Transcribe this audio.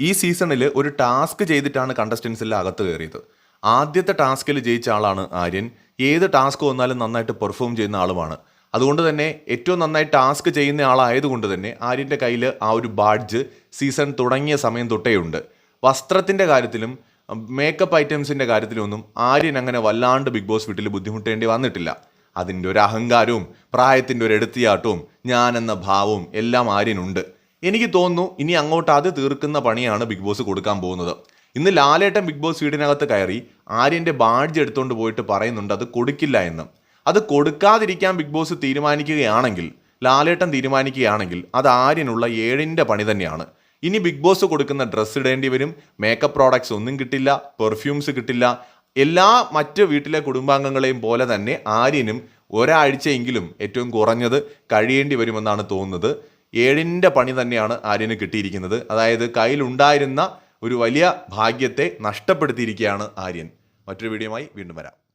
ഈ സീസണിൽ ഒരു ടാസ്ക് ചെയ്തിട്ടാണ് കണ്ടസ്റ്റൻസിൽ അകത്ത് കയറിയത്. ആദ്യത്തെ ടാസ്കിൽ ജയിച്ച ആളാണ് ആര്യൻ. ഏത് ടാസ്ക് വന്നാലും നന്നായിട്ട് പെർഫോം ചെയ്യുന്ന ആളുമാണ്. അതുകൊണ്ട് തന്നെ ഏറ്റവും നന്നായി ടാസ്ക് ചെയ്യുന്ന ആളായതുകൊണ്ട് തന്നെ ആര്യന്റെ കയ്യിൽ ആ ഒരു ബാഡ്ജ് സീസൺ തുടങ്ങിയ സമയം തൊട്ടേ ഉണ്ട്. വസ്ത്രത്തിന്റെ കാര്യത്തിലും മേക്കപ്പ് ഐറ്റംസിന്റെ കാര്യത്തിലൊന്നും ആര്യൻ അങ്ങനെ വല്ലാണ്ട് ബിഗ് ബോസ് വീട്ടിൽ ബുദ്ധിമുട്ടേണ്ടി വന്നിട്ടില്ല. അതിന്റെ ഒരു അഹങ്കാരവും പ്രായത്തിന്റെ ഒരു എടുത്തിയാട്ടവും ഞാനെന്ന ഭാവവും എല്ലാം ആര്യനുണ്ട്. എനിക്ക് തോന്നുന്നു ഇനി അങ്ങോട്ട് അത് തീർക്കുന്ന പണിയാണ് ബിഗ് ബോസ് കൊടുക്കാൻ പോകുന്നത്. ഇന്ന് ലാലേട്ടൻ ബിഗ് ബോസ് വീടിനകത്ത് കയറി ആര്യന്റെ ബാഡ്ജ് എടുത്തുകൊണ്ട് പോയിട്ട് പറയുന്നുണ്ട് അത് കൊടുക്കില്ല എന്ന്. അത് കൊടുക്കാതിരിക്കാൻ ബിഗ് ബോസ് തീരുമാനിക്കുകയാണെങ്കിൽ ലാലേട്ടൻ തീരുമാനിക്കുകയാണെങ്കിൽ അത് ആര്യനുള്ള ഏഴിന്റെ പണി തന്നെയാണ്. ഇനി ബിഗ് ബോസ് കൊടുക്കുന്ന ഡ്രസ്സ് ഇടേണ്ടി വരും മേക്കപ്പ് പ്രോഡക്ട്സ് ഒന്നും കിട്ടില്ല പെർഫ്യൂംസ് കിട്ടില്ല എല്ലാ മറ്റ് വീട്ടിലെ കുടുംബാംഗങ്ങളെയും പോലെ തന്നെ ആര്യനും ഒരാഴ്ചയെങ്കിലും ഏറ്റവും കുറഞ്ഞത് കഴിയേണ്ടി വരുമെന്നാണ് തോന്നുന്നത്. ഏഴിന്റെ പണി തന്നെയാണ് ആര്യന് കിട്ടിയിരിക്കുന്നത്. അതായത് കയ്യിലുണ്ടായിരുന്ന ഒരു വലിയ ഭാഗ്യത്തെ നഷ്ടപ്പെടുത്തിയിരിക്കുകയാണ് ആര്യൻ. മറ്റൊരു വീഡിയോയുമായി വീണ്ടും വരാം.